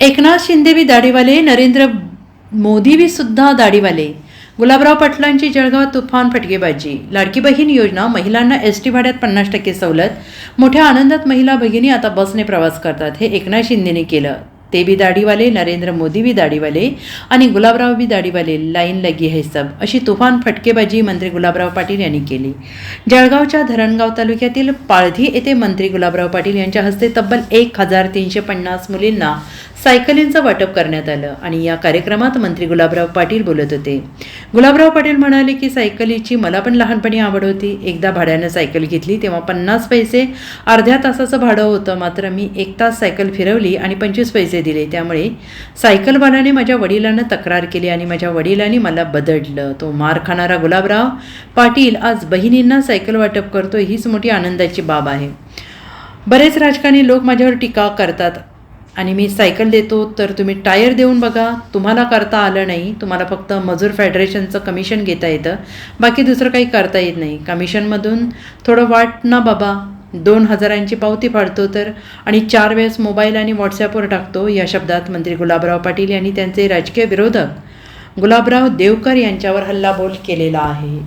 एकनाथ शिंदे बी दाढीवाले नरेंद्र मोदी बी सुद्धा दाढीवाले. गुलाबराव पाटलांची जळगाव तुफान फटकेबाजी. लाडकी बहीण योजना महिलांना एस टी भाड्यात पन्नास टक्के सवलत. मोठ्या आनंदात महिला भगिनी आता बसने प्रवास करतात हे एकनाथ शिंदेने केलं. ते बी दाढीवाले नरेंद्र मोदी बी दाढीवाले आणि गुलाबराव बी दाढीवाले. लाईन लगी है सब. अशी तुफान फटकेबाजी मंत्री गुलाबराव पाटील यांनी केली. जळगावच्या धरणगाव तालुक्यातील पाळधी येथे मंत्री गुलाबराव पाटील यांच्या हस्ते तब्बल एक हजार तीनशे पन्नास मुलींना सायकलींचं वाटप करण्यात आलं आणि या कार्यक्रमात मंत्री गुलाबराव पाटील बोलत होते. गुलाबराव पाटील म्हणाले की सायकलीची मला पण लहानपणी आवड होती. एकदा भाड्यानं सायकल घेतली तेव्हा पन्नास पैसे अर्ध्या तासाचं भाडं होतं. मात्र मी एक तास सायकल फिरवली आणि पंचवीस पैसे दिले. त्यामुळे सायकलवाल्याने माझ्या वडिलांना तक्रार केली आणि माझ्या वडिलांनी मला बदडलं. तो मार खाणारा गुलाबराव पाटील आज बहिणींना सायकल वाटप करतो हीच मोठी आनंदाची बाब आहे. बरेच राजकारणी लोक माझ्यावर टीका करतात. आणि मी सायकल देतो तर तुम्ही टायर देऊन बघा. तुम्हाला करता आलं नाही. तुम्हाला फक्त मजूर फेडरेशनचं कमिशन घेता येतं. बाकी दुसरं काही करता येत नाही. कमिशनमधून थोडं वाट ना बाबा. दोन हजारांची पावती फाडतो तर. आणि चार वेळेस मोबाईल आणि व्हॉट्सॲपवर टाकतो. या शब्दात मंत्री गुलाबराव पाटील यांनी त्यांचे राजकीय विरोधक गुलाबराव देवकर यांच्यावर हल्लाबोल केलेला आहे.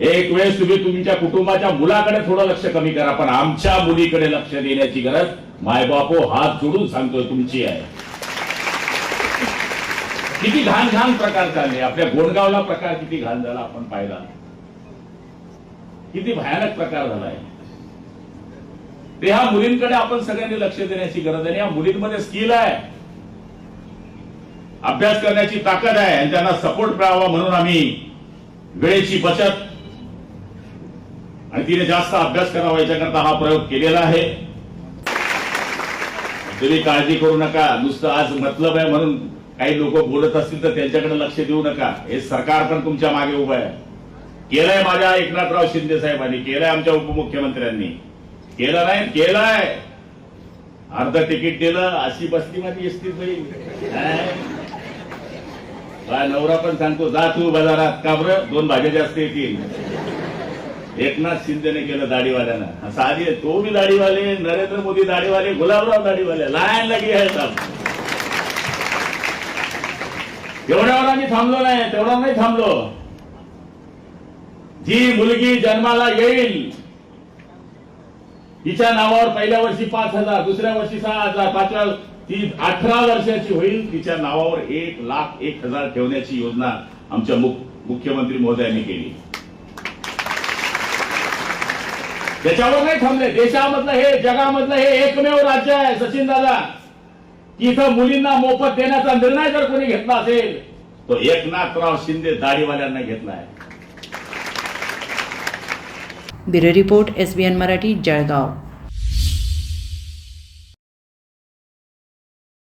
एक वेळेस तुम्ही तुमच्या कुटुंबाच्या मुलाकडे थोडं लक्ष कमी करा पण आमच्या मुलीकडे लक्ष देण्याची गरज मायबापो हात जोडून सांगतोय तुमची आहे किती घाण घाण प्रकार चालले. आपल्या गोडगावला प्रकार किती घाण झाला आपण पाहिला. किती भयानक प्रकार झालाय. ते ह्या मुलींकडे आपण सगळ्यांनी लक्ष देण्याची गरज आहे या मुलींमध्ये स्किल आहे. अभ्यास करण्याची ताकद आहे आणि त्यांना सपोर्ट मिळावा म्हणून आम्ही वेळेची बचत आणि तिने जास्त अभ्यास करावा याच्याकरता हा प्रयोग केलेला आहे. तुम्ही काळजी करू नका. नुसतं आज मतलब आहे म्हणून काही लोक बोलत असतील तर त्यांच्याकडे लक्ष देऊ नका. हे सरकार पण तुमच्या मागे उभं आहे. केलंय माझ्या एकनाथराव शिंदे साहेबांनी केलंय आमच्या उपमुख्यमंत्र्यांनी. केलं नाही? केलंय. अर्ध तिकीट दिलं अशी बसली माझी एसटी काय नवरा पण सांगतो जा तू बाजारात का बरं? दोन भाज्या जास्त येतील. एकनाथ शिंदेने केलं दाढीवाल्यानं. असं आहे. तो बी दाढीवाले नरेंद्र मोदी दाढीवाले गुलाबराव दाढीवाले लाईन लगी आहे एवढ्यावर आम्ही थांबलो नाही तेवढा नाही थांबलो. जी मुलगी जन्माला येईल तिच्या नावावर पहिल्या वर्षी पाच हजार दुसऱ्या वर्षी सहा हजार पाचव्या ती अठरा वर्षाची होईल तिच्या नावावर एक लाख एक हजार ठेवण्याची योजना आमच्या मुख- मुख्यमंत्री महोदयांनी केली. त्याच्यावर नाही थांबले. देशामधलं हे जगामधलं हे एकमेव राज्य आहे सचिन दादा. की इथं मुलींना मोफत देण्याचा निर्णय जर कोणी घेतला असेल तो एकनाथराव शिंदे दाढीवाल्यांना घेतला आहे. Bureau report S B N Marathi Jalgaon.